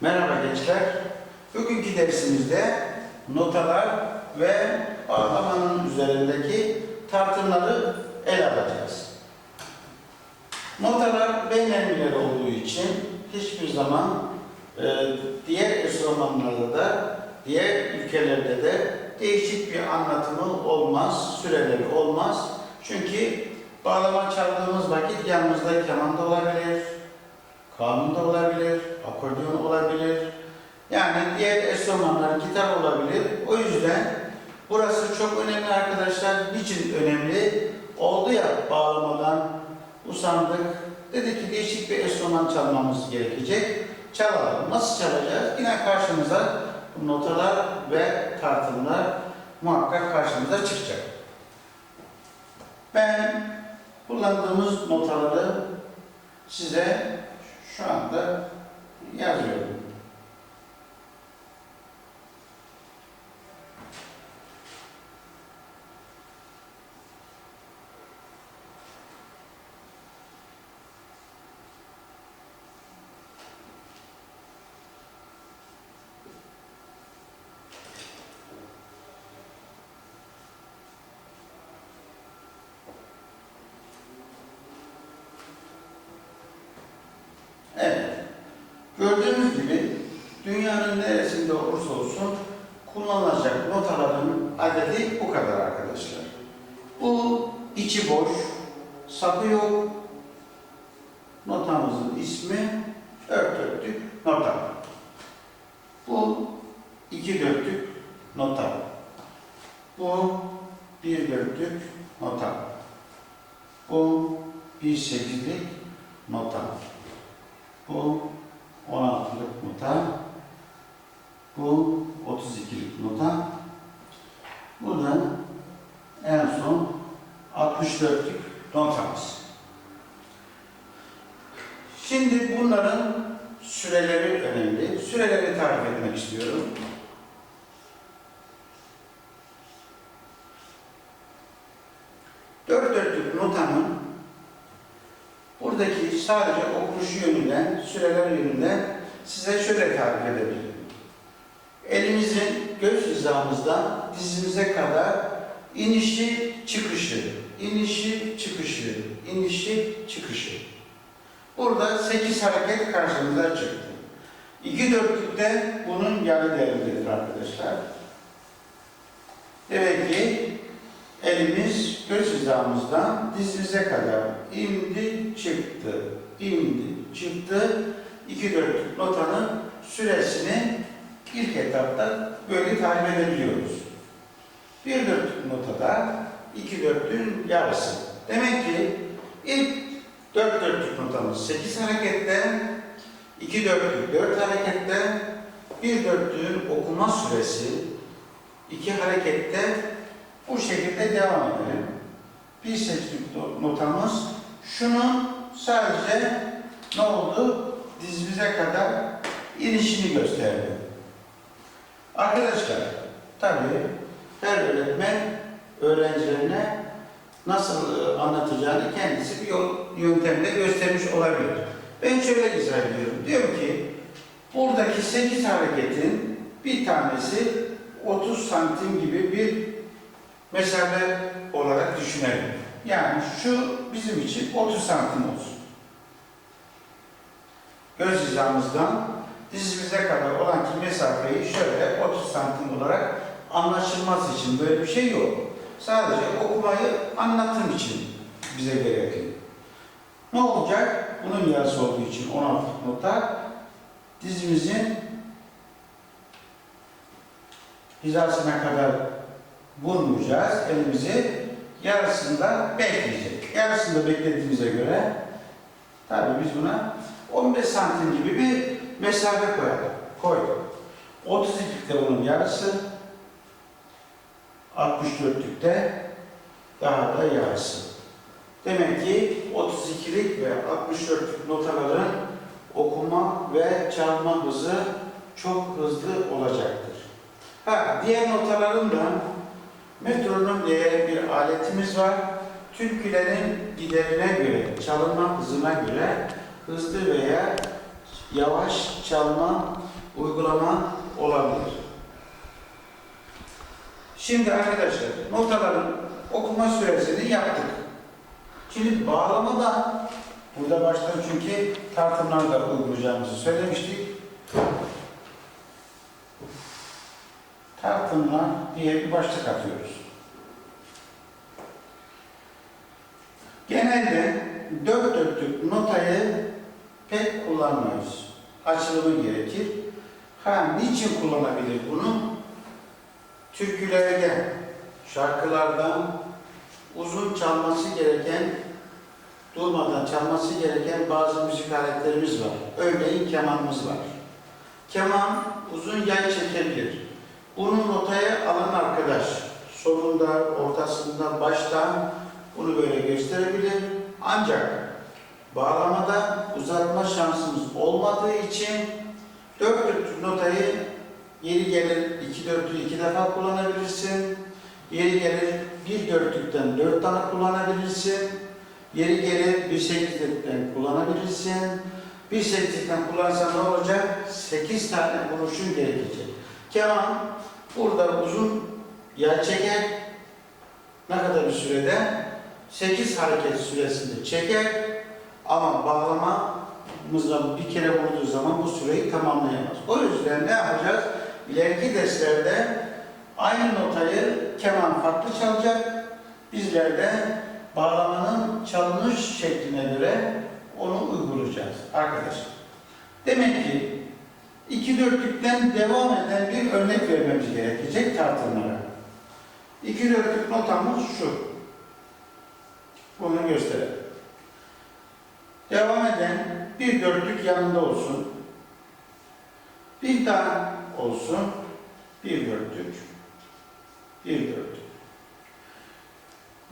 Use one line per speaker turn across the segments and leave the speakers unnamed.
Merhaba gençler. Bugünkü dersimizde notalar ve bağlamanın üzerindeki tartımları ele alacağız. Notalar beynelmiler olduğu için hiçbir zaman e, diğer enstrümanlarda da diğer ülkelerde de değişik bir anlatımı olmaz, süreleri olmaz. Çünkü bağlama çaldığımız vakit yanımızda keman da olabilir, kanun da olabilir, akordeon olabilir. Yani diğer enstrümanlar gitar olabilir. O yüzden burası çok önemli arkadaşlar. Niçin önemli? Oldu ya bağlamadan usandık. Dedik ki değişik bir enstrüman çalmamız gerekecek. Çalalım. Nasıl çalacağız? Yine karşımıza notalar ve tartımlar muhakkak karşımıza çıkacak. Ben kullandığımız notaları size şu anda yazıyorum. Evet. Gördüğünüz gibi dünyanın neresinde olursa olsun kullanılacak notaların adedi bu kadar arkadaşlar. Bu içi boş, sapı yok. Notamızın ismi dört dörtlük nota. Bu iki dörtlük nota. Bu bir dörtlük nota. Bu bir sekizlik nota. Bu 16'lık nota. Bu 32'lik nota. Bu da en son 64'lük notamız. Şimdi bunların süreleri önemli. Süreleri tarif etmek istiyorum. Dört dörtlük notanın buradaki sadece okunuş yönünden, süreler yönünden size şöyle tarif edebilirim. Elimizin göz hizamızdan dizimize kadar inişi çıkışı, inişi çıkışı, inişi çıkışı. Burada 8 hareket karşımıza çıktı. İki dörtlükte bunun yarı değerindedir arkadaşlar. Demek ki elimiz göz hizamızdan dizimize kadar indi çıktı, indi çıktı. İki dörtlük notanın süresini ilk etapta böyle tarif edebiliyoruz. Bir dörtlük notada iki dörtlüğün yarısı. Demek ki ilk dört dörtlük notamız sekiz harekette, iki dörtlük dört harekette, bir dörtlüğün okuma süresi iki harekette bu şekilde devam edelim. Bir seçtik notamız. Şunun sadece ne oldu? Dizimize kadar inişini gösterdi. Arkadaşlar, tabii her öğretmen öğrencilerine nasıl e, anlatacağını kendisi bir yol yöntemle göstermiş olabilir. Ben şöyle izah ediyorum. Diyorum ki, buradaki 8 hareketin bir tanesi 30 santim gibi bir mesafe olarak düşünelim. Yani şu bizim için 30 santim olsun. Göz hizamızdan dizimize kadar olan ki mesafeyi şöyle 30 santim olarak anlaşılması için böyle bir şey yok. Sadece okumayı anlatım için bize gerekli. Ne olacak? Bunun yarısı olduğu için 16 nota dizimizin hizasına kadar vurmayacağız. Elimizi yarısında bekleyecek. Yarısında beklediğimize göre tabii biz buna 15 santim gibi bir mesafe koyalım. Koyduk. 32'likte bunun yarısı, 64'lükte daha da yarısı. Demek ki 32'lik ve 64'lük notaların okuma ve çalma hızı çok hızlı olacaktır. Ha, diğer notaların da metronom diye bir aletimiz var. Türkülerin giderine göre, çalınma hızına göre hızlı veya yavaş çalma uygulama olabilir. Şimdi arkadaşlar notaların okuma süresini yaptık. Şimdi bağlama da burada baştan çünkü tartımlar da uygulayacağımızı söylemiştik. Tartımlar diye bir başlık atıyoruz. Genelde dört dörtlük notayı pek kullanmıyoruz. Açılımı gerekir. Ha, niçin kullanabilir bunu? Türkülerde, şarkılarda uzun çalması gereken, durmadan çalması gereken bazı müzik aletlerimiz var. Örneğin kemanımız var. Keman uzun yay çekebilir. Bunu notaya alan arkadaş sonunda, ortasında, baştan bunu böyle gösterebilir. Ancak bağlamada uzatma şansımız olmadığı için dört dörtlük notayı yeri gelir iki dörtlüğü iki defa kullanabilirsin. Yeri gelir bir dörtlükten dört tane kullanabilirsin. Yeri gelir bir sekizlikten kullanabilirsin. Bir sekizlikten kullansan ne olacak? Sekiz tane vuruşun gerekecek. Keman burada uzun yay çeker. Ne kadar bir sürede? 8 hareket süresinde çeker ama bağlamamızla bir kere vurduğu zaman bu süreyi tamamlayamaz. O yüzden ne yapacağız? İleriki derslerde aynı notayı keman farklı çalacak. Bizler de bağlamanın çalınış şekline göre onu uygulayacağız arkadaşlar. Demek ki iki dörtlükten devam eden bir örnek vermemiz gerekecek tartımlara. İki dörtlük notamız şu. Bunu gösterelim. Devam eden bir dörtlük yanında olsun. Bir daha olsun. Bir dörtlük. Bir dörtlük.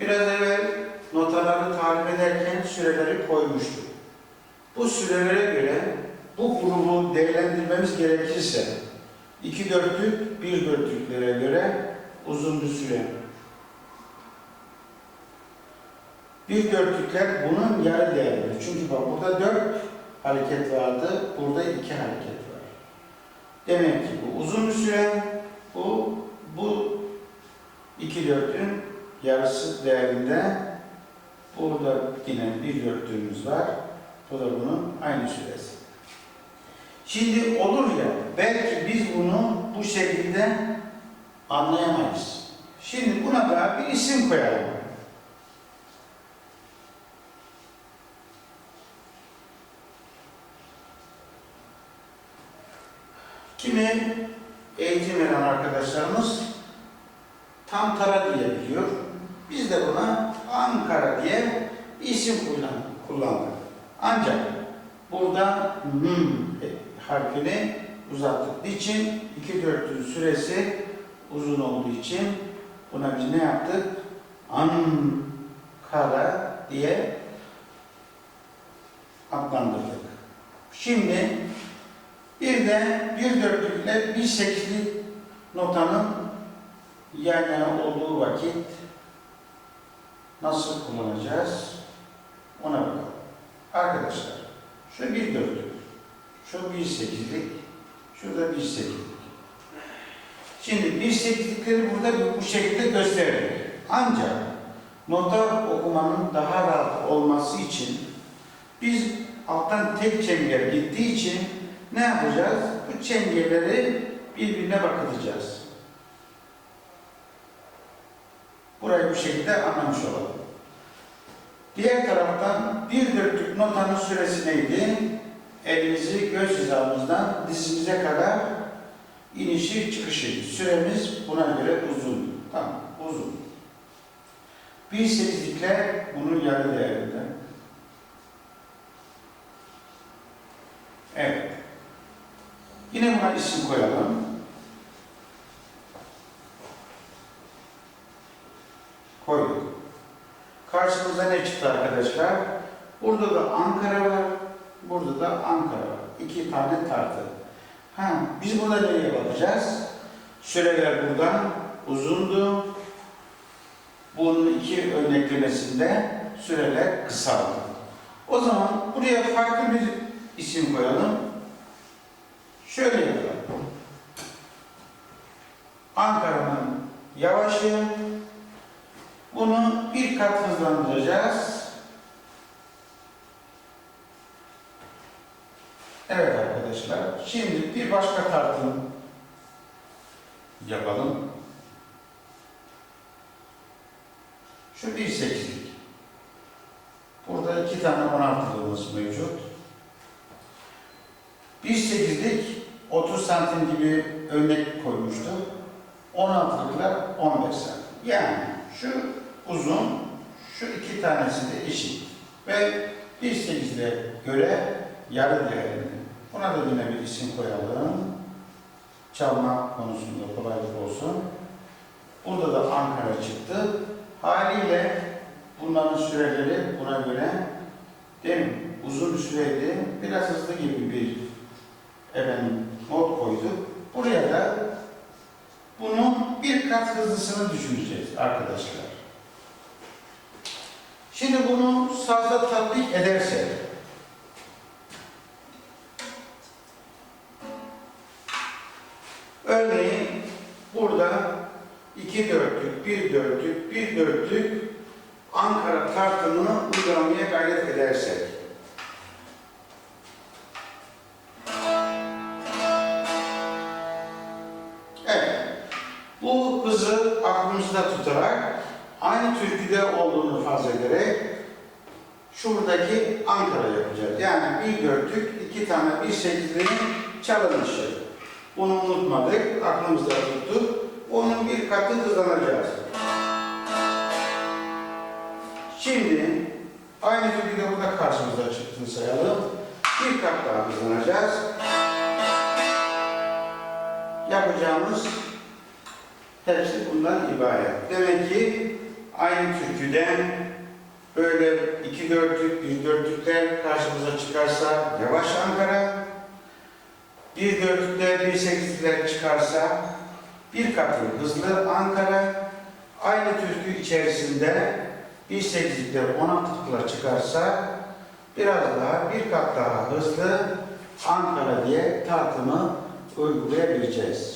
Biraz evvel notaları tarif ederken süreleri koymuştuk. Bu sürelere göre bu grubu değerlendirmemiz gerekirse iki dörtlük, bir dörtlüklere göre uzun bir süre. Bir dörtlükler bunun yarı değerleri. Çünkü bak burada dört hareket vardı, burada iki hareket var. Demek ki bu uzun bir süre, bu, bu iki dörtlüğün yarısı değerinde. Burada yine bir dörtlüğümüz var. Bu da bunun aynı süresi. Şimdi olur ya, belki biz bunu bu şekilde anlayamayız. Şimdi buna da bir isim koyalım. Kimi eğitim veren arkadaşlarımız Tantara diye biliyor. Biz de buna Ankara diye isim kullan- kullandık. Ancak burada hmm harfini uzattık için iki dörtlüğün süresi uzun olduğu için buna biz ne yaptık? Ankara diye adlandırdık. Şimdi bir de bir dörtlükle bir sekslik notanın yan yana olduğu vakit nasıl kullanacağız? Ona bakalım. Arkadaşlar, şu bir dörtlük, şu bir sekizlik, şurada bir sekizlik. Şimdi bir sekizlikleri burada bu şekilde gösterelim. Ancak nota okumanın daha rahat olması için biz alttan tek çengel gittiği için ne yapacağız? Bu çengelleri birbirine bakacağız. Burayı bu şekilde anlamış olalım. Diğer taraftan bir dörtlük notanın süresi neydi? Elimizi göz hizamızdan dizimize kadar inişi çıkışı. Süremiz buna göre uzun. Tamam, uzun. Bir sekizlikle bunun yarı değerinde. Evet. Yine buna isim koyalım. Koyduk. Karşımıza ne çıktı arkadaşlar? Burada da Ankara var, burada da Ankara var. İki tane tartı. Ha, biz burada nereye bakacağız? Süreler burada uzundu. Bunun iki örneklemesinde süreler kısaldı. O zaman buraya farklı bir isim koyalım. Şöyle yapalım. Ankara'nın yavaşı. Bunu bir kat hızlandıracağız. Evet arkadaşlar. Şimdi bir başka tartım yapalım. Şu 1.8'lik. Burada iki tane 16'lığımız mevcut. 1.8'lik 30 santim gibi örnek koymuştu. 16'lıklar 15 santim. Yani şu uzun, şu iki tanesi de eşit. Ve 1.8'e göre yarı değerini. Buna da yine bir isim koyalım. Çalma konusunda kolaylık olsun. Burada da Ankara çıktı. Haliyle bunların süreleri buna göre değil mi? Uzun bir süreydi. Biraz hızlı gibi bir efendim, not koyduk. Buraya da bunun bir kat hızlısını düşüneceğiz arkadaşlar. Şimdi bunu sazda tatbik edersek burada iki dörtlük, bir dörtlük, bir dörtlük Ankara tartımını uygulamaya gayret edersek. Evet. Bu hızı aklımızda tutarak aynı türküde olduğunu farz ederek şuradaki Ankara yapacağız. Yani bir dörtlük, iki tane bir sekizliğin çalınışı. Bunu unutmadık, aklımızda tuttuk. Onun bir katı hızlanacağız. Şimdi aynı türküde burada karşımıza çıktığını sayalım. Bir kat daha hızlanacağız. Yapacağımız hepsi bundan ibaret. Demek ki aynı türküden böyle iki dörtlük, bir dörtlükler karşımıza çıkarsa yavaş Ankara, bir dörtlükler, bir sekizlikler çıkarsa bir katı hızlı Ankara, aynı türkü içerisinde bir sekizlikler, on altılıklar çıkarsa biraz daha, bir kat daha hızlı Ankara diye tartımı uygulayabileceğiz.